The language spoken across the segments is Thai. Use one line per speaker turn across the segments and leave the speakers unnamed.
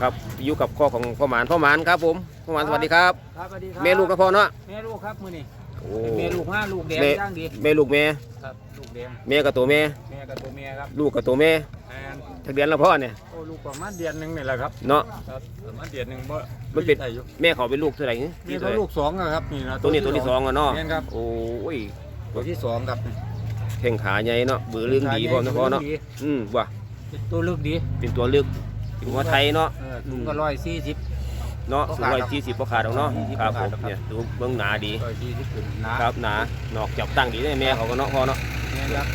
ครับอยู่กับข้อของพ่อหมานพ่อหมานครับผมพ่อหมานสวัสดีครับ
ครับสวัสดีครับ
แม่ลูกนะพ่อเนาะ
แม่ลูกครับมือนี่
โอ้
แม่ลูกห้าลูกแดง
แม่
ย่างดี
แม่ลูกแม่
ครับลูกแดง
แม่กับตัวแม่
แม่กับตัวแม่ครับ
ลูกกับตัวแม่
แอน
ทักเดือนแล้วพ่อเนี่ย
โอ้ลูกประมาณเดือนหนึงนี่แหละครับ
เนาะ
ครับประมาณเดือนหนึงบ่
มันเป็น
ได้อยู่
แม่เขาเป็นลูกเท่าไหร่นี่
มีตัวลูกสองอะครับนี่นะ
ตัวนี้ตัวที่สองอะเนาะ
แม่นครับ
โอ้ย
ตัวที่สองครับ
แข้งขาใหญ่เนาะบือเรื่องดีพ่อนะพ่อเนาะอืมว่ะ
ตัวลึกดี
เป็นตัวลึกเป็น หัวไทยเนาะ
เออสูงก็ร้อยสี่สิบ
เนาะ
บ่
สูง
ขาด
ร้อย
หรอก
สี่สิบพอขาดเอาเนาะ
140
ครับ
บ่
ผ
ขาด
ม
หรอกครับ
เนี่ยดูเบื้องหนาดี
ร้อยสี่สิบขึ้นนะครับ
หนานอกจับตั้งดีเลยแม่เขาก็เนาะพ่อเนาะ
แม่นครับ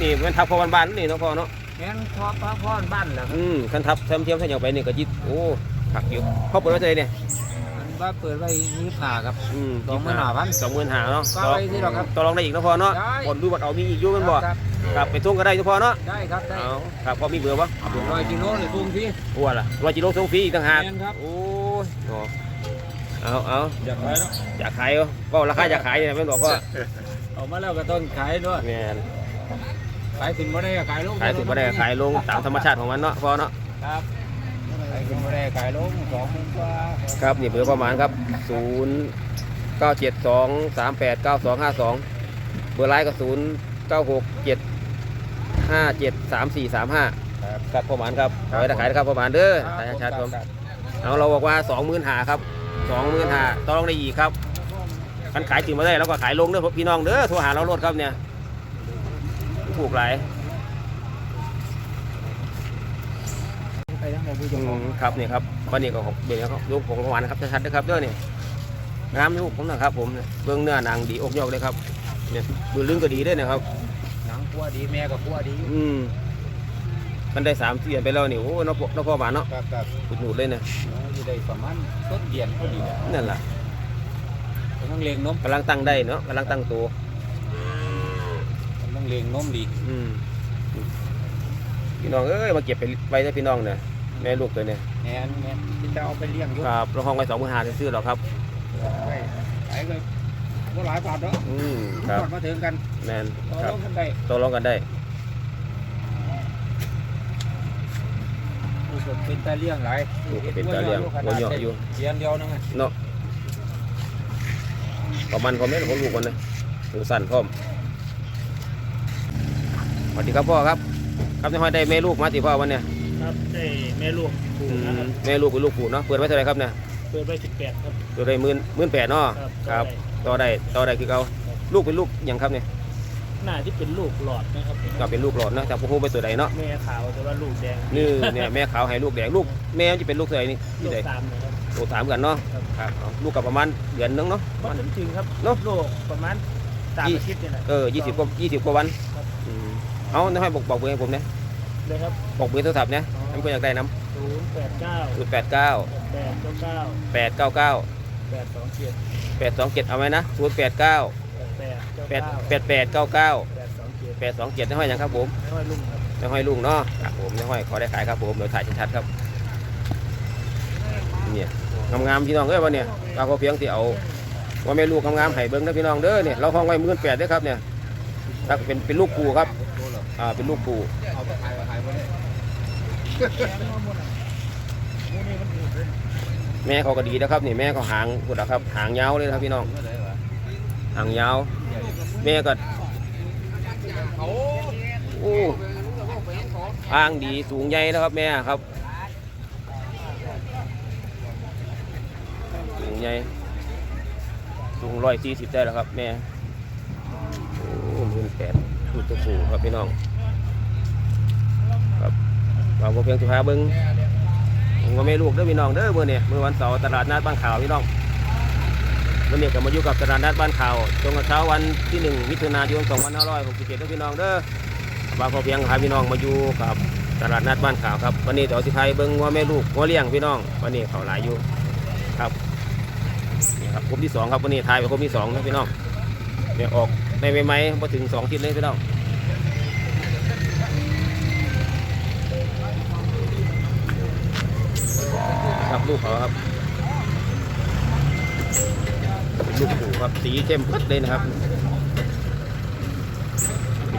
นี่เป็นทับพ่อบ้านๆนี่เนาะพ่อเนาะ
แม่นพ่อป้าพ่อบ้านแหละครับ
อืมคันทับเทียมเทียมท่านอย่างไปนี่ก็ยิดโอ้ผักอยู่เขาเปิดไว้เท่าไหร่เนี่ย
มันว่าเปิดไว้ยี่ห้าครับ
อืม
สองหมื่นห้าพัน
สองหมื่นห้าเนาะ
ก็ไว้ที่เราครับ
ต่อรองได้อีกเนาะพ่อเนาะ
ได้
บนดูบัดเอามีอีกอยู่แมันบ่
ครับ
ครับไปทุ่งก็ได้เนาะพ่อเนาะ
ได้ครับได้
เอาครับพ่อมีเบอร์ปะ
ร้อยกิโลเลยทุ่งพี่
อ้วนล่ะร้อยกิโลส่งฟรีอีกต่างหาก
แม่นครับ
โอ้ยเอาเอาเอา
อยากขายเนาะ
อยากขายก็ราคาอยากขายเนี่ยแม่นบอกว่า
ออกมาแล้วก็ต้องขายด้วย
แม่น
ขายถึงบ่ได้ก็ขายลง
ขายถึงบ่ได้ก็ขายลงตามธรรมชาติของมันเนาะพ่อเนาะ
ครับขายถึงบ่ได้ก็ขายลงสองหมื่นกว่า
ครับนี่เบอร์ประมาณครับศูนย์เก้าเจ็ดสองสามแปดเก้าสองห้าสองเบอร์ไลน์ก็ศูนย์เก้าหกเจ็ด ห้าเจ็ดสามสี่สามห้า
ครับ
ครับประมาณครับเอาไว้ถ้าขายนะครับประมาณเด้อขายให้ชัดผมเอาเราบอกว่าสองหมื่นหาครับสองหมื่นหาต่อรองได้อีกครับคันขายถึงมาได้แล้วก็ขายลงเด้อพี่น้องเด้อโทรหาเราโลดครับเนี่ยถูกหลาย
ไปทั้งหมดผู้ช
อื
ม
มครับนี่ครับวันนี้ก็ของเบอร์ครับลูกของประมาณนะครับชัดๆนะครับเด้อนี่งามลูกผมนะครับผมเนี่ยเบื้องเนื้อหนังดีอกยอกเลยครับเนี่ยบือลึงก็ดีด้วยนะครับ
หนังกัวดีแม่ก็กัวดี
อืมมันได้สามเดือนไปแล้วนี่โอ้น้องพ่อน้องพ่อหวานเนาะ
ครับครับ
อุดหนุนเลยเนี่ย
อยู่ได้ประมาณต้นเดือนพอดี
นั่นแหละ
ต้องเลี้ยงนม
กำลังตั้งได้เนาะกำลังตั้งตัว
ต้องเลี้ยงนมดี
อืมพี่น้องเอ้ยมาเก็บไปไปได้พี่น้องเนี่ยแม่ลูกตัวเนี่ย
แม่นแม่นที่จะเอาไปเลี้ยงอยู่
ครับเราห้องไว้สองหมื่นห้าซื้อหรอกครับ
ไปขายก็ บ่หลายบาทเนาะ
อืมครับ
ก่อนมาถึงกัน
แมน
ต่อ
ค
ร
รับ
องกันได้
ตกลงกันได้
ผู้ชมเป็นตาเลี้ยงหลาย
ลูกก็เป็นตาเลี้ยงหัวเหยาะอยู่
เลี้ยงเดียวนึงอะ
เนาะประมาณคอมเมนต์ของลูกคนนะถึงสั่นพร้อมสวัสดีครับพ่อครับ ครับจะห้อยได้แม่ลูกมาติพ่อวันเนี่ย
ครับได้แม่ลูกผู
อืม
นะครับ
แม่ลูกเป็นลูกปู่เนาะเปิดไว้เท่าไหรครับเนี่ย
เปิดไว้สิบแปดครับ
เปิดได้หมื่นหมื่นแปดเนาะ
ครับ
ต่อได้ต่อได้คือเขาลูกเป็นลูกหยังครับเนี่ย
หน้าที่เป็นลูกหลอดนะครับ
ก็เป็นลูกหลอดเนาะจากผู้ไปตัวใดเนาะ
แม่ขาวแต่ว่าลูกแดง
นี่เนี่ยแม่ขาวให้ลูกแดงลูกแม่มันจะเป็นลูกเท่าไหร่นี่
ลู
ที่
ก
ใด
ตามนะครับ
ลูกสามกันเนาะ
ครับ
ครับเอาลูกกับประมาณเดือนนึงเนาะ
ก็ถึงจริงครับ
เนอะ
ลูกประมาณสาม
ยี่
อาทิตย์นี่แหละ
เออยี่สิบกว่ายี่สิบกว่าวัน
ครับ
อืมเอาน้ให้บอกบอกเบอร์ให้ผมเนี่ย
เลยครับ
บอกเบอร์โทรศัพท์เนี่ยให้เพื่อนอยากได้น้
ศูนย์แปดเก้าำ
ศูนย์แปดเก้า
แปดเก้าเก้า
แปดเก้าเก้า
แปดสองเจ็ด
แปดสองเจ็ดเอาไหมนะศูนย์แปดเก้า
แปด
แป
แป
ด
ด
แปดแปดเก้าเก้า
แปดสองเจ็ด
แปดสองเจ็ดน้ห้อยหยังครับผม
ไม่ค่อยลุ่มครับ
น้ห้อยลุงเนาะครับผมน้ห้อยขอได้ขายครับผมเดี๋ยวถ่ายชัดๆครับเนี่ยงามๆพี่น้องเอ้ยวันเนี่ยเราก็เพียงที่เอาว่าแม่ลูกงามๆให้เบิ้งนะพี่น้องเด้อเนี่ยเราห้องไว้หมื่นแปดด้วยครับเนี่ยถ้าเป็นเป็นลูกปูครับอ่าเป็นลูกปู
เอาไปขายไปขายไปเลย
แม่เขาก็ดีนะครับนี่แม่เขาหางกุดนะครับ หางยาวเลยนะครับพี่น้อง หางยาว แม่ก็โอ้อ้างดีสูงใหญ่แล้วครับแม่ครับสูงใหญ่สูงร้อยสี่สิบได้แล้วครับ แม่โอ้หมื่นแปดดูตัวผูครับพี่น้อง ครับเราบ่เพียงสุภาเบิ้ง ผมก็ไม่ลูกเด้อพี่น้องเด้อมื่อเนี่ยมื่อวันเสาร์ตลาดนัดบ้านข่าวพี่น้องเมื่อเนี่ยก็มาอยู่กับตลาดนัดบ้านข่าวตรงกับเช้าวันที่หนึ่งมิถุนายนสองพันห้าร้อยหกสิบเจ็ดเด้อพี่น้องเด้อบางพอเพียงพาพี่น้องมาอยู่กับตลาดนัดบ้านข่าวครับวันนี้เดี๋ยวสิพายเบิ้งว่าแม่ลูกว่าเลี้ยงพี่น้องวันนี้เขาหลายอยู่ครับนี่ครับครบที่สองครับวันนี้ทายไปครบที่สองนะพี่น้องเนี่ยออกในใหม่ๆมาถึงสองทิศเลยพี่น้อง ลูกเขาครับลูกผูครับสีเข้มพัดเลยนะครับ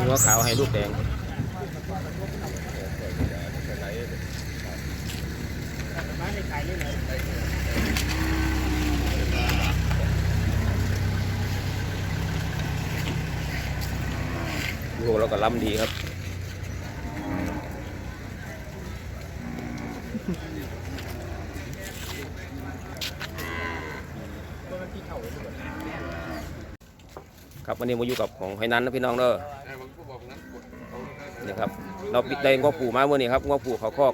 หัวขาวให้ลูกแดงลูกเราก็ล้ำดีครับ วันนี้มาอยู่กับของไฮนันนะพี่น้องเด้อนี่ครับเราปิดได้งอผูมาเมื่อนี้ครับงอผูเขาคอก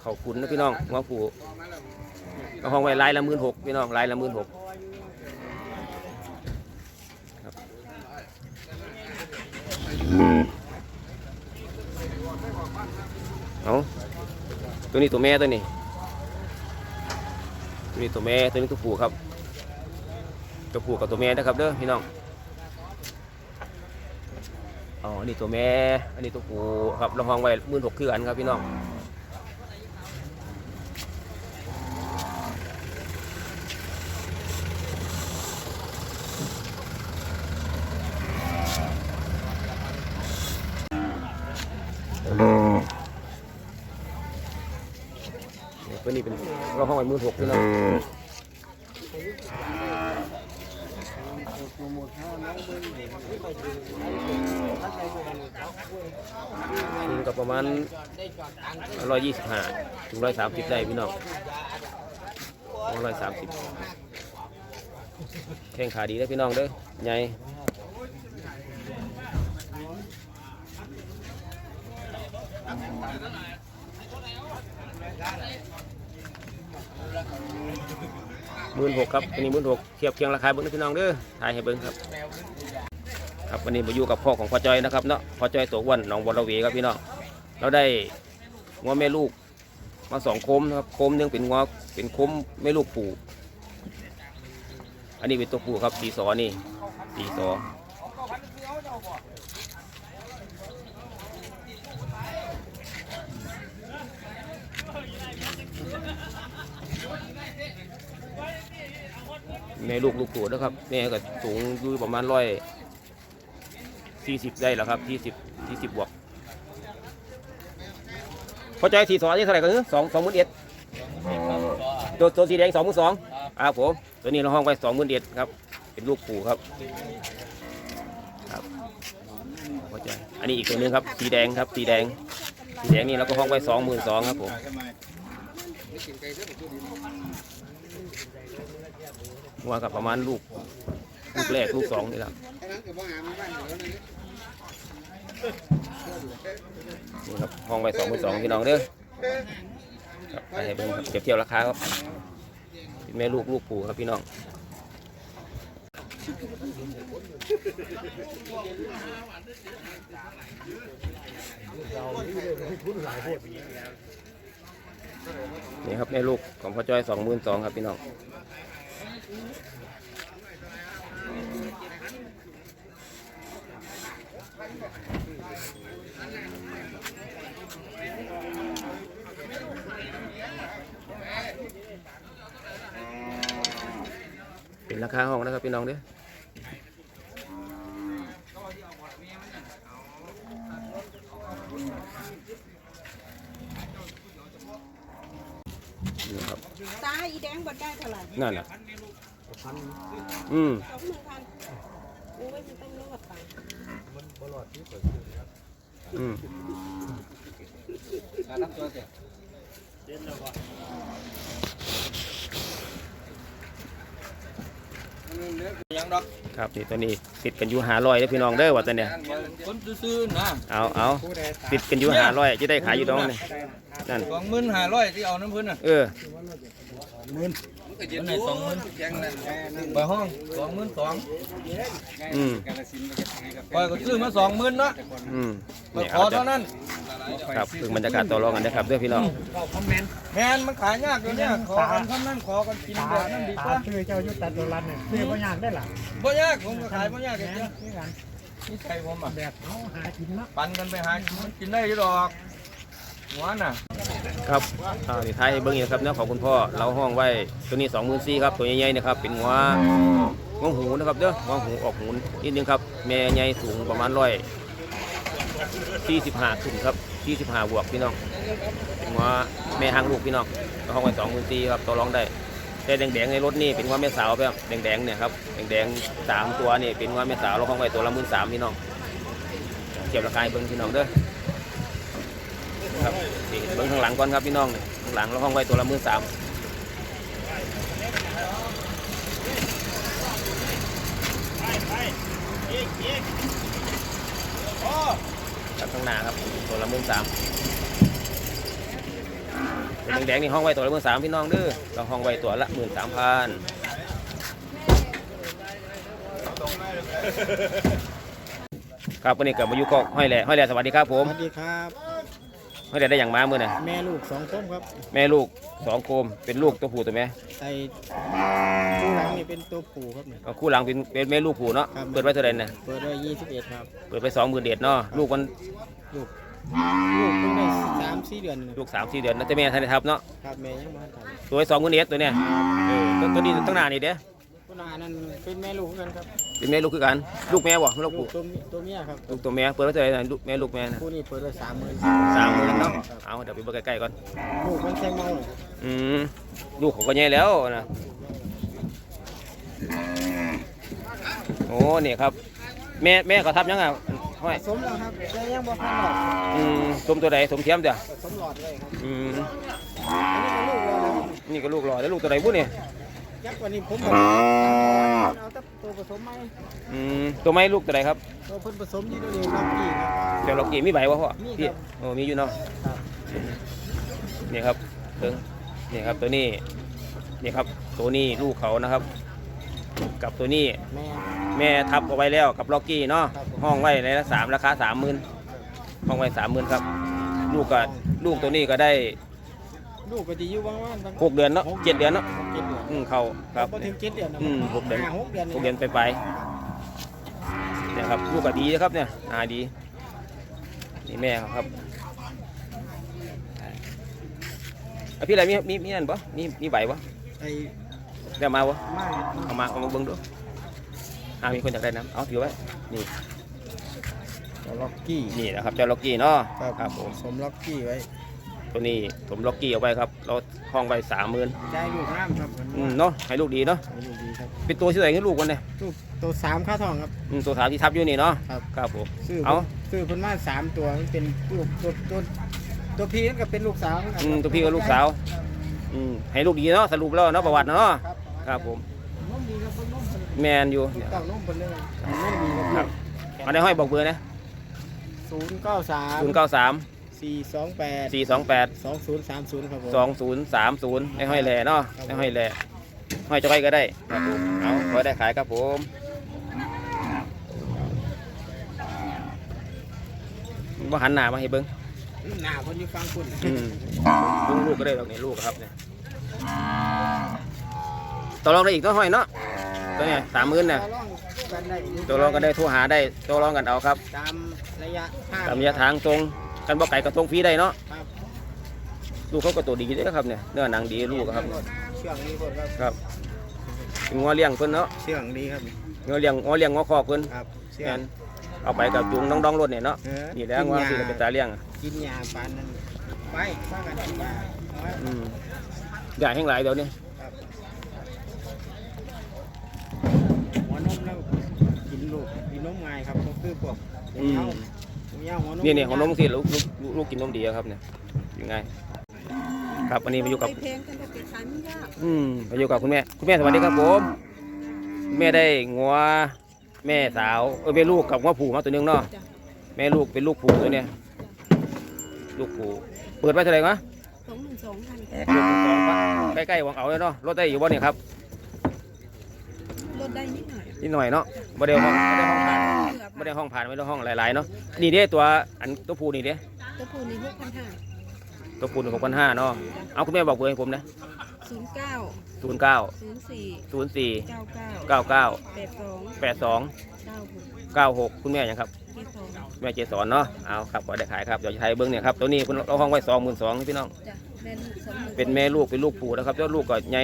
เขาขุนนะพี่น้องงอผูเอาห้องไว้ลายละหมื่นหกพี่น้องลายละหมื่นหกเอาตัวนี้ตัวแม่ตัวนี้ตัวนี้ตัวแม่ตัวนี้ตัวผู้ครับตัวผู้กับตัวแม่นะครับเด้อพี่น้อง อ๋ออันนี้ตัวแม่ อันนี้ตัวผู้ครับเราห้องไว้มื่นหกคือกันครับพี่น้องตัวนี้เป็นเราห้องไว้มื่นหกพี่น้อง สูงกับประมาณร้อยยี่สิบห้าถึงร้อยสามสิบได้พี่น้องร้อยสามสิบแข้งขาดีได้พี่น้องเด้อใหญ่หมื่นหกครับอันนี้หมื่นหกเทียบเคียงราคาเบิ้งนะพี่น้องเด้อถ่ายให้เบิ้งครับ ครับวันนี้มาอยู่กับพ่อของพ่อจอยนะครับเนาะพ่อจอยตัวอ้วนหนองบัวระเวครับพี่น้องเราได้งัวแม่ลูกมาสองโคมนะครับโคมนึงเป็นงัวเป็นโคมแม่ลูกปู่อันนี้เป็นตัวปู่ครับสีสอนี่สีสอแม่ลูกลูกปู่นะครับแม่ก็สูงอยู่ประมาณร้อย สี่สิบได้แล้วครับสี่สิบสี่สิบบวกพอใจสี่สองนี่เท่าไหร่กันสองสองหมื่นเอ็ดตัวตัวสีแดงสองหมื่นสองครับผมตัวนี้เราห้องไว้สองหมื่นเอ็ดครับ เป็นลูกปู่ครับครับพอใจอันนี้อีกตัวนึงครับสีแดงครับสีแดงสีแดงนี่เราก็ห้องไว้สองหมื่นสองครับผมว่ากับประมาณลูกลูกแรกลูกสองนี่แหล นี่ครับห้องไว้สองพันสองพี่น้องเด้อครับไปให้เบิ่งครับเก็บเที่ยวราคาครับแม่ลูกลูกปู่ครับพี่น้องนี่ครับแม่ลูกของพ่อจ้อยสองหมื่นสองครับพี่น้อง เป็นราคาห้องนะครับพี่น้องเด้อนี่ครับ
ตาอีแดงบดได้เท่าไหร่
นั่นน่ะอืม
สองหนึ่งพันโอ้ยมันต้องรอดไป
อืม
ยังดอก
ครับนี่ตัวนี้ติดกันอยู่หาล้อยเด้อพี่น้องเด้อว่าตัวเนี้ย
คนซื้อๆนะ
เอาเอาติดกันอยู่หาล้อยจะได้ขายอยู่ตรงนี้นั่น
สองหมื่นหาล้อยที่เอาน้ำพื้นน่ะ
เออ
อัน ไหนสองหมื่นไปห้องสองหมื่นสอง
อืม
ปล่อยก็ซื้อมาสองหมื่นเนาะ
อืม
ไป
นี่
ข
เอา
อ
จะ
เท่านั้น
ครับคือบรรยากาศต่อรองกันนะครับเด้อพี่น้อง
แมนมันขายยากอยู่เนี่ยขอกันเท่านั้นขอกันกินแบบนั้นดีกว่า
ชื่อเจ้ายุทธตัดตัวรันเนี่ยชื่อพ่ยากได้หรอ
บ่ยากผมก็ขายบ่ยาก
แห
แค่
นี่กัน
นี่ใครผมอะ
แบบเขาหากินเนาะ
ปันกันไปหากินมันกินได้อยู่ดอกหัวน่ะ
ครับอ่านี่ท้ายเบิ้งอีกนะครับเนาะของคุณพ่อเราห้องไว้ตัวนี้สองหมื่นสี่ครับตัวใหญ่ๆนะครับเป็นหัวงวงหูนะครับเด้อหัวหูออกหูนิดนึงครับแม่ใหญ่สูงประมาณร้อยสี่สิบห้าขึ้นครับสี่สิบห้าบวกพี่น้องเป็นหัวแม่หางลูกพี่น้องเราห้องไว้สองหมื่นสี่ครับต่อรองได้แต่แดงๆในรถนี่เป็นว่าแม่สาวแบบแดงๆเนี่ยครับแดงๆสามตัวนี่เป็นว่าแม่สาวเราห้องไว้ตัวละหมื่นสามพี่น้องเก็บราคาเบิ้งพี่น้องเด้อ ครับนี่เบิ้งข้างหลังก่อนครับพี่น้องนี่ข้างหลังเราห้องไว้ตัวละหมื่นสามจากข้างหน้าครับตัวละหมื่นสามเป็นแดงนี่ห้องไว้ตัวละหมื่นสามพี่น้องเด้อเราห้องไว้ตัวละหมื่นสามพันครับวันนี้กลับมาอยู่ก็ห้อยแหล่ห้อยแหล่สวัสดีครับผม ส
วัสดีครับ
ห้อยแหล่ได้อย่างมาเมื่อน่ะ
แม่ลูกสองต้มครับ
แม่ลูกสองโคมเป็นลูกตัวผู้ตัวแม่
ไอ้ผู้หลังนี่เป็นตัวผู้ครับเนี่ย
เอาคู่หลังเป็นเป็นแม่ลูกผู้เนาะ
ครับ
เปิดไว้เท่าไหร่น่ะ
เปิดไว้ยี่สิบเอ็ดครับ
เปิดไปสองหมื่นเด็ดเนาะลูกมัน
ลูกลูกเพิ่งได้สามสี่เดือนนี่
ลูกสามสี่เดือนนะแต่แม่ทันได้ทับเนาะ
ครับแม่ยังไม่ทันท
ตัวสองหมื่นเด็ดตัวเนี้ยเออตัวตัวนี้ตั้งหน้านี่เด้ำ
ผู้นานั้นเป็นแม่ลูกเหมือนกันครับ
เป็นแม่ลูกคือกัน ลูกแม่บ่ลูก
ลู
ผู้
กตัวเมีตัวเมียครับ
ลูกตัวแม่เปิดไว้เท่าไหร่น่ะลูกแม่ลูกแม่น่ะ
ผู้นี้เปิดไว้สามหมื่น
สามหมื่นเนาะเอาเดี๋ยวไปเบิ่งใกล้ๆก่อน
ลูกมันใช่เมา
อืมลูกเขาก็ใหญ่แล้วนะโอ้นี่ครับ แม่แม่เขาทับยังไงห้อย
ผสมแล้วครับแต่ยังบ่พันหลอด
อืมสมตัวใดสมเทียมเดียว
ผสมหลอดเลยครับ
อืม
อันนี้ก็ลูกเราแล้ว
นี่ก็ลูกหล่อแล้วลูกตัวใดบุ้เนี่ย
ยักษ์กว่านี้ผมเอาแต่ ตัวผสมไหม
อืมตัวไม้ลูกตัวใดครับ
ตัวเพิ่นผสมอยี่ตัวเดียวครับพี่ครับ
เดี๋ยวเรากี่มีใบวะพ่อ
มีครับ
พี่โอ้มีอยู่เนาะ
ครับ
นี่ครับเพิ่งนี่ครับตัวนี้นี่ครับ ตัวนี้ลูกเขานะครับ กับตัวนี้
แม่
แม่ทับเอาไว้แล้วกับล็อกกี้เนาะ
ครับผม
ห้องไว้ในละสามราคาสามหมื่นห้องไว้สามหมื่นครับ ลูกก็ลูกตัวนี้ก็ได้
ลูกก็จะอยู่ประมาณสัก
หกเดือนเนาะเจ็ดเดือนเนาะ
หกเจ็ดเดือน
อืมเขาครับ
พอถึงเจ็ดเดือนนะ
อืมหกเดือน
ห้าหกเดือน
หกเดือนไปไปเนี่ยครับลูกก็ดีนะครับเนี่ยอาดีนี่แม่เขาครับอะพี่อะไรมีมีมีนั่นปะมีมีใบปะ
ไอ้
เดี๋ยวมาวะ
ไม้
เอามาเอามาเบิ้งดูอ่ามีคนอยากได้น้ำเอาถือไว้นี่
ล็อกกี้
นี่นะครับเจ้าล็อกกี้เนาะ
ครับ
ครับผม
สมล็อกกี้ไว้
ตัวนี้ผมล็อกกี้เอาไว้ครับเราห้องไว้สามหมื่น
ใจลูกน้ำครับ
อืมเนาะให้ลูกดีเนาะ
ให้ลูกดีครับ
เป็นตัวที่ไหนให้ลูกกันเนี่ย
ลูกตัวสามค่าทองครับ
อืมตัวสามที่ทับอยู่นี่เนาะ
ครับ
ครับผม
ซื้อ
เอา
ซื้อเพิ่นมาสามตัวมันเป็นลูกตัวตัวตัวพี่นั่นก็เป็นลูกสาวเหมือนกัน
อืมตัวพี่กับลูกสาวอืมให้ลูกดีเนาะสรุปแล้วเนาะประวัติเนาะ
ครับ
ครับผม
นมดีครับเพิ่นนมเพิ่น
แมนอยู่
เต้านมเพิ่นเลยนมดี
ค
ค
รั
รั
บบเอาได้ห้อยบอกเบอร์นะ
ศูนย์เก้าสาม
ศูนย์เก้าสาม
สี่สองแปด
สี่สองแปด
สองศูนย์สามศูนย์ครับผม
สองศูนย์สามศูนย์ได้ห้อยแหล่เนาะได้ห้อยแหล่ห้อยจะไปก็ได้ครับผมเอาขอให้ได้ขายครับผมว่าหันหน้ามาให้เบิ้ง
หน้าเพิ่นอยู่ฟังคุณ
อืมลูกลูกก็ได้ดอกนี่ลูกครับเนี่ยต่อรองได้อีกตัวห้อยเนาะตัวเนี้ยสามหมื่นเนี่ย
ต่อรองกันได้ยู่
ตัวรองกันได้โทรหาได้ตัวรองกันเอาครับ
ตามระยะทาง
ตามระยะทางตรง กันบ่ไก่กับตรงฟรีได้เนาะ
ครับ
ลูกเขาก็ตัวดีเด้อครับเนี่ยเนื้อหนังดีลูกครับ
เชื่องดีคนครับ
ครับเป็นงัวเลี้ยงเพิ่นเนาะ
เชื่องดีครับ
งัวเลี้ยงงัวเลี้ยงงัวคอกเพิ่น
ครับเชื่อ
แม่
ง
นเอาไปกับจุงน้องดองรถเนี่ยเนาะ
เออ
นี่แหล้วงัวที่เราเป็นตาเลี้ยงอะ
กินยาปานนั้นไปฟังกันกินยาเอาไว้
อืมใหญ่แห่งหลายเดี๋ยวนี้
ครับหัวนมแล้วกินลูกกินนมง่ายครับก็คือพวก
อืม
เงา เงาหัวนม
นี่เนี่ยของน้องสิลูกลูกลูกลูกกินนมดีอะครับเนี่ยยังไง ครับวันนี้มาอยู่กับ
ไปเพลงกันแต่ไปขายไม่ยาก
อืมมาอยู่กับคุณแม่ คุณแม่สวัสดีครับผมคุณแม่ได้งัวแม่สาวเออแม่ลูกกับงัวผูมาตัวหนึงเนาะ
จ้ะ
แม่ลูกเป็นลูกผูตัวเนี้ยลูกผูเปิดไว้เท่าไหร่วะ
สองหมื่นสองพัน
ลูกสองปะใกล้ๆวังเอาเลยเนาะรถได้อยู่บ่เนี่ยครับ
ลดได้นิดหน่อย
นิดหน่อยเนาะบ่ได้ห้องบ่ได้ห้องผ่าน
เผื่อ
บ่ได้ห้องผ่านไม่ได้ห้องหลายๆเนาะนี่เด้ตัวอันตัวผูนี่เด้
ตัวปูนี่หกพันห้า
ตัวผูหนึ่งหกพันห้าเนาะเอาคุณแม่บอกเบอร์ให้ผมนะ
ศูนย์เก้า
ศูนย์เก้า
ศูนย์สี่
ศูนย์สี่
เก้าเก้า
เก้าเก้า
แปดสอง
แปดสอง
เก้าหก
เก้าหกคุณแม่ยังครับ
เจ็ดสอง
แม่เจสอนเนาะเอาครับก็ได้ขายครับเดี๋ยวจะไทยเบิ้งเนี่ยครับตัวนี้คุณเอาห้องไว้สองหมื่นสองพี่น้อง
จ้ะแม่ลูกสองหมื่น
เป็นแม่ลูกเป็นลูกปู่นะครับเจ้าลูกก็ใหญ่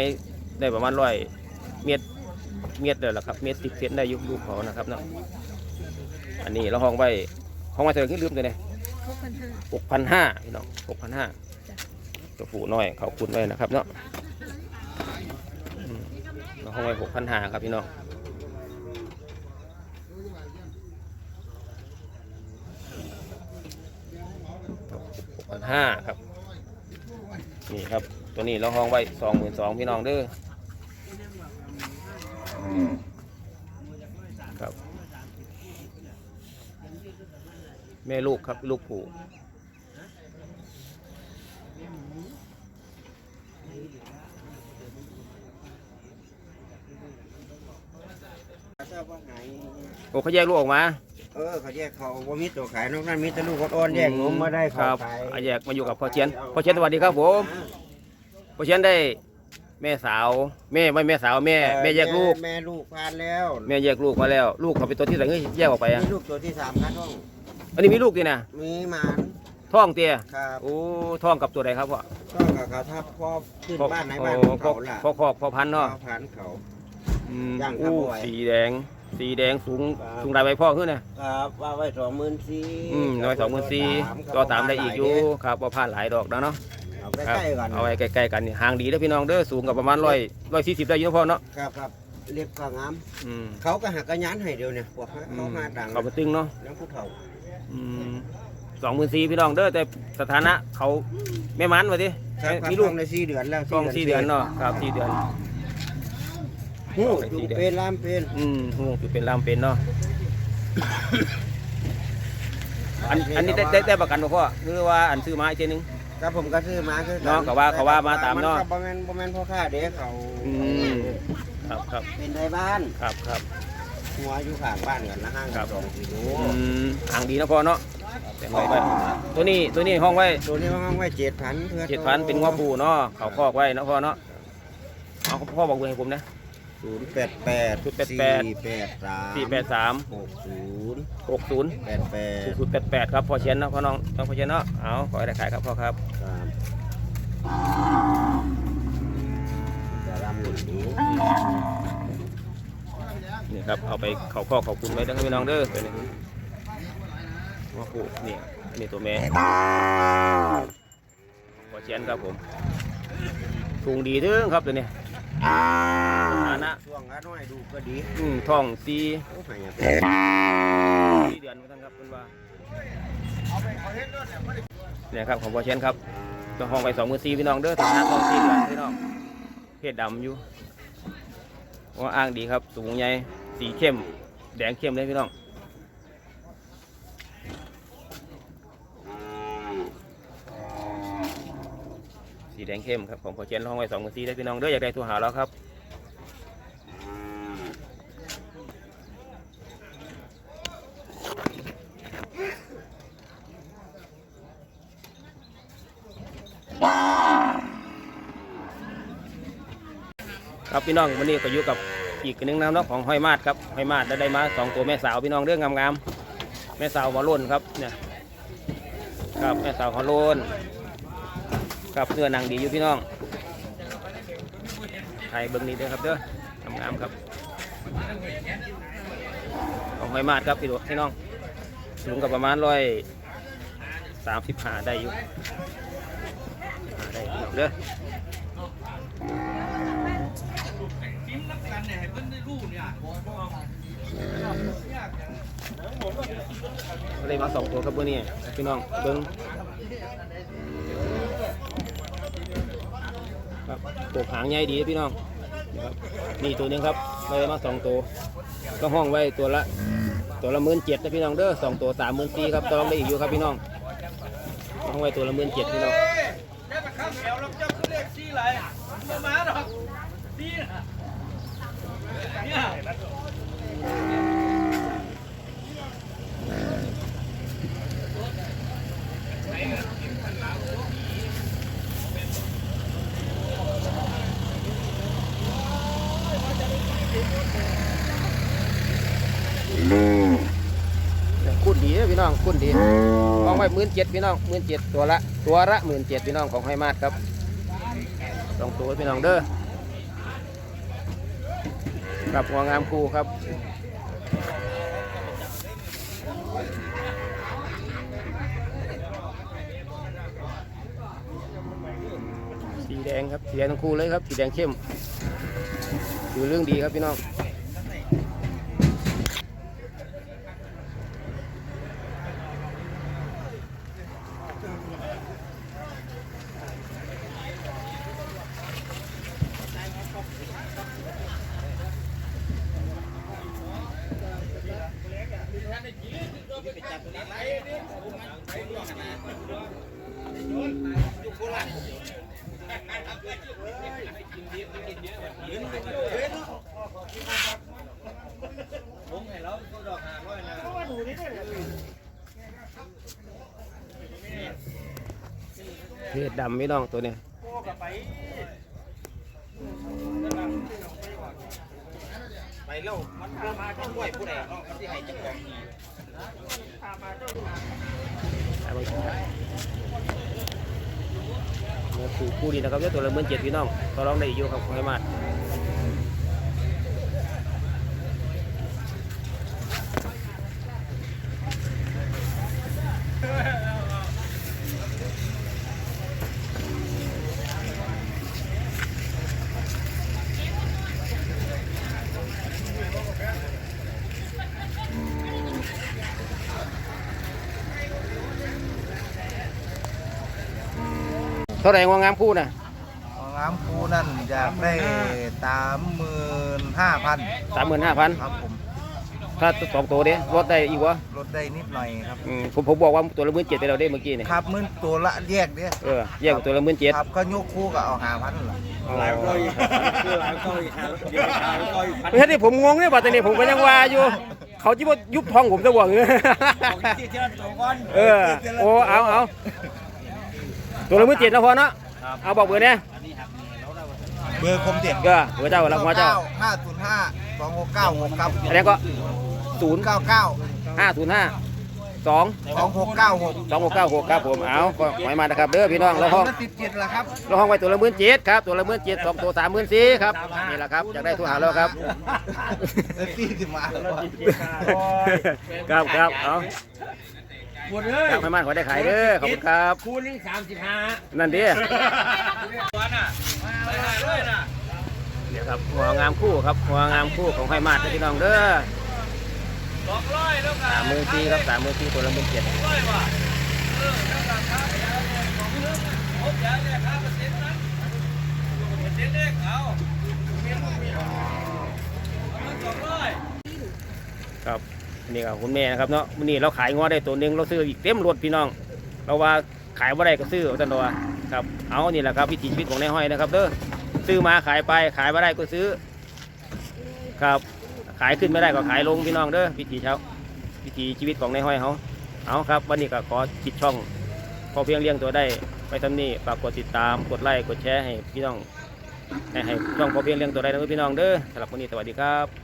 ได้ประมาณร้อยเมตร เมตรเลยละครับ เมตรสิบเซนได้ยุบลูกเขานะครับเนาะอันนี้เราห้องไว้ห้องไว้เท่าไหร่ที่ลืมตัวเนี่ย
หกพันห้า
พี่น้องหกพันห้า
จ้ะ
ตัวตัวผู้น้อยเขาคุณไว้นะครับเนาะเราห้องไว้หกพันหาครับพี่น้องหกพันห้าครับ นี่ครับตัวนี้เราห้องไว้สองหมื่นสองพี่น้องเด้อ ครับ แม่ลูกครับลูกผู
เจ้าว่าไง
โอ้เขาแยกลูกออกมา
เออเขาแยกเขาว่ามีตัวขายนอกนั้นมีแต่ลูกอ่อนๆแยกนมมาได้
ค
เขา
รับ
ขาย
อะแยกมาอยู่กับพ่อเชียนพ่อเชียนสวัสดีครับผมพ่อเชียนได้ แม่สาว แม่ไม่แม่สาวแม่ แม่แยกลูก
แม่ลูกพานแล้ว
แม่แยกลูกมาแล้ว ลูกเขาเป็นตัวที่ไหนเฮ้ยแยกออกไปอะ
มีลูกตัวที่สามครับท้อง
อันนี้มีลูกดีนะ
มีหมาน
ท้องเตี้ย
ครับ
โอ้ท้องกับตัวใดครับพ่อ
ต้องกับเขาถ้าพ่อขึ้นบ้านไหนบ้าน
โอ้
ของ
พ่อ
เขาล่ะ
พ่อคอกพ่อพันธุ์เนาะ
พ่อพันธุ์เขา
อืม
ย่างครับ
อู้
บ่ไหว
สีแดง สีแดงสูง
ครับ
สูงได้ใบพ่อขึ้นนะครับ
ว่าไว้สองหมื่นสี่
อืมน้อยสองหมื่นสี่ต่อตามได้อีกอยู่ครับว่าผ่านหลายดอกแล้วเนาะ
เอา
ครับ
ใกล้ๆกัน
เอาไว้ใกล้ๆกันนี่ห่างดีเด้อพี่น้องเด้อสูงกับประมาณร้อยร้อยสี่สิบได้อยู่เนาะพ่อเนาะ
ครับครับเรียบก็งาม
อืม
เขาก็หักกระยานให้เดียวเนี่ยพวกเขามาดัง
เขาไปตึงเนาะ
น้ำผู้เฒ่า
สองหมื่นสี่พี่น้องเด้อแต่สถานะเขาไม่มันวะที
ครับครับ
มีลูก
ท้องในสี่เดือนแล้ว
กล้องสี่เดือนเนาะครับสี่เดือน
หูจุงเป็นลามเป็น
อืมหูคือเป็นลามเป็นเนาะอันอันนี้ได้ได้ได้ประกันบ่พ่อหรือว่าอันซื้อมาอีกทีนึง
ครับผมก็ซื้อมาคือ
เนาะก็ว่าเขาว่ามาตามเนาะ
นก็บ่แม่นบ่แม่นพ่อค้าเด้เขา
อืมครับครับ
เป็นไทยบ้าน
ครับครับ
หัวอยู่ข้างบ้านกันนะห้าง
ครับ
สองกิโล
อืมห่างดีนะพ่อเนาะแต่ไว้ไว้ตัวนี้ตัวนี้ห้องไว้
ตัวนี้มันไว้เจ็ดพันเพื่อ
เจ็ดพันเป็นงอปูเนาะเขาคอกไว้เนาะพ่อเนาะเอาพ่อบอกเบอร์ให้ผมนะ
ศูนย์แปดแปด
ศูนย์แปดแปด
สี่แปดสาม
สี่แปดสาม
หกศูนย์
หกศูนย์
แปดแปด
ศูนย์แปดแปดครับพ่อเชียนเนาะพ่อน้องน้องพ่อเชียนเนาะเอาขอให้ได้ขายครับพ่อครับ
ครับจะรำหนึ่งนี้
นี่ครับเอาไปเขาคอกเขาคุณไว้ทั้งพี่น้องเด้อตัวนี้งอปูนี่อันนี้ตัวแม่พ่อเชียนครับผมสูงดีถึงครับตัวนี้ฐานะ
ช่วงอาน้อยดูก็ดี
อืมท้องสี
โอ้ย
สี่เดือนเหมือนกันครับคุณว่าเนี่ยครับของพ่อเชียนครับตัวห้องไปสองหมื่นสี่พี่น้องเด้อฐานะท้องสี่เดือนพี่น้องเพศดำอยู่ว่าอ้างดีครับ สูงใหญ่สีเข้ม แดงเข้มเลยพี่น้องสีแดงเข้มครับของพ่อเชียนห้องไว้สองหมื่นสี่ได้พี่น้องเด้ออยากได้ตัวหาแล้วครับ ครับพี่น้องวันนี้ก็อยู่กับอีกหนึ่งน้ำนาะของห้อยมาดครับห้อยมาดได้ได้มาสองตัวแม่สาวพี่น้องเรื่องงามๆแม่สาวหัวล้นครับเนี่ยครับแม่สาวหัวล้นกับเนื้อหนังดีอยู่พี่น้องไทยเบิ้งนี้เด้อครับเด้องามๆครับของห้อยมาดครับพี่ดูพี่น้องสูงกับประมาณร้อยสามสิบห้าได้อยู่ได้พี่น้องเด้อ ก็เลยมาสองตัวครับเมื่อนี้พี่น้องเบิ้งครับตัวหางใหญ่ดีพี่น้องนะครับนี่ตัวนึงครับเลยมาสองตัวก็ห้องไว้ตัวละตัวละหมื่นเจ็ดนะพี่น้องเด้อสองตัวสามหมื่นสี่ครับตัวลองได้อีกอยู่ครับพี่น้องห้องไว้ตัวละหมื่นเจ็ดพี่น้อง
ได้มาข้ามแถวเจ้าคือเลขสี่ไรมามาดอที่เนี่ย
คุ้ นดีเด้อพี่น้องคุ้นดีห้องไว้หมื่นเจ็ดพี่น้องหมื่นเจ็ดตัวละตัวละหมื่นเจ็ดพี่น้องของให้มาดครับสองตัวพี่น้องเด้อครับหัวงามคู่ครับสีแดงครับสีแดงทั้งคู่เลยครับสีแดงเข้มดูเรื่องดีครับพี่น้อง เพศดำพี่น้องตัวเนี้ย
ไปแล้วมันมาต้องไหวผู้ใดเนาะที่ให้จังหวะ
ไปเบิ่งกันเนื้อคู่คู่ดีนะครับเยอะตัวละหมื่นเจ็ดพี่น้อง ต่อรองได้อยู่ครับของให้มาดเท่าไหร่งวงงามคู่น่ะา
มคูนั่นอยากได้สามหมื่นห้าพัน
สามหมื่นห้าพัน
ครับผม
ถ้าสองตัวเด้ลดได้อีกวะ
ลดได้นิดหน่อยครับ
อืมผมผมบอกว่าตัวละหมื่นเจ็ดไปเราได้เมื่อกี้นี่
ครับหมื่นตัวละแยกเนี่ย
เออแยกกับตัวละหมื่นเจ็ด
ครับก็ยกคู่ก็เอาหาพันละ
หลายก็อีกคือหลายก็อีกเดี๋ยวหลายก็อีกพัน
ไม่ใช่ที่ผมงงเนี่ยบัดนี้ผมก็ยังว่าอยู่เขาจิว่ายุบทองผมจะบอกเงี้ย
ที่เที่ยวตัวก้อน
เออโอ้เอาเอาตัวละหมื่นเจ็ดนะพอเนาะ เอาบอกเบอร์เนี่ย
เบอร์คมเด็ด
ก็เบอร์เจ้าละหัวเจ้า
ห้าศูนย์ห้าสองหกเก้าหกครับ
อันนี้ก็ศูนย์
เก้าเก้า
ห้าศูนย์ห้าสอง
สองหกเก้าหก
สองหกเก้าหกครับผมเอาก็หมายมานะครับเด้อพี่น้องเราห้อง
ติดเจ็ดละครับ
เราห้องไว้ตัวละหมื่นเจ็ดครับตัวละหมื่นเจ็ดสองตัวสามหมื่นสี่ครับนี่แหละครับอยากได้ทุกหาแล้วครับ
สี่สิบมา
ครับครับเอา
หมดเลย
ครับให้มันขอได้ขายเด้อขอบคุณครับ
คูณนึงสามสิบห้า
นั่นดิ
วันน่ะไปหาด้วยน่ะ
เนี่ยครับหัวงามคู่ครับหัวงามคู่ของไฟมาดพี่น้องเด้อ
สองร้อยแล้วกัน
สามหมื่นสี่ครับสามหมื่นสี่ตัวละหมื่นเจ็ด
ร้อยว่ะเออแล้วกันครับของเรื่องผมอยากได้ค่าเปอร์เซ็นต์นั้นเปอร์เซ็นต์เด็กเอาเมียนเมียนสองร้อย
ครับ นี่ครับคุณแม่นะครับเนาะวันนี้เราขายงอได้ตัวหนึงเราซื้ออีกเต็มรถพี่น้อง เราว่าขายว่าได้ก็ซื้อเอาตันตัวครับเอานี่แหละครับวิถีชีวิตของนายห้อยนะครับเด้อซื้อมาขายไปขายว่าได้ก็ซื้อ ครับ ขายขึ้นไม่ได้ก็ขายลงพี่น้องเด้อวิถีเช้าวิถีชีวิตของนายห้อยเขาเอาครับ วันนี้ก็ขอปิดช่องพอเพียงเลี้ยงตัวได้ไปทำนี่ฝากกดติดตามกดไลค์กดแชร์ให้พี่น้องให้ให้ช่องพอเพียงเลี้ยงตัวได้นะพี่น้องเด้อสำหรับวันนี้สวัสดีครับ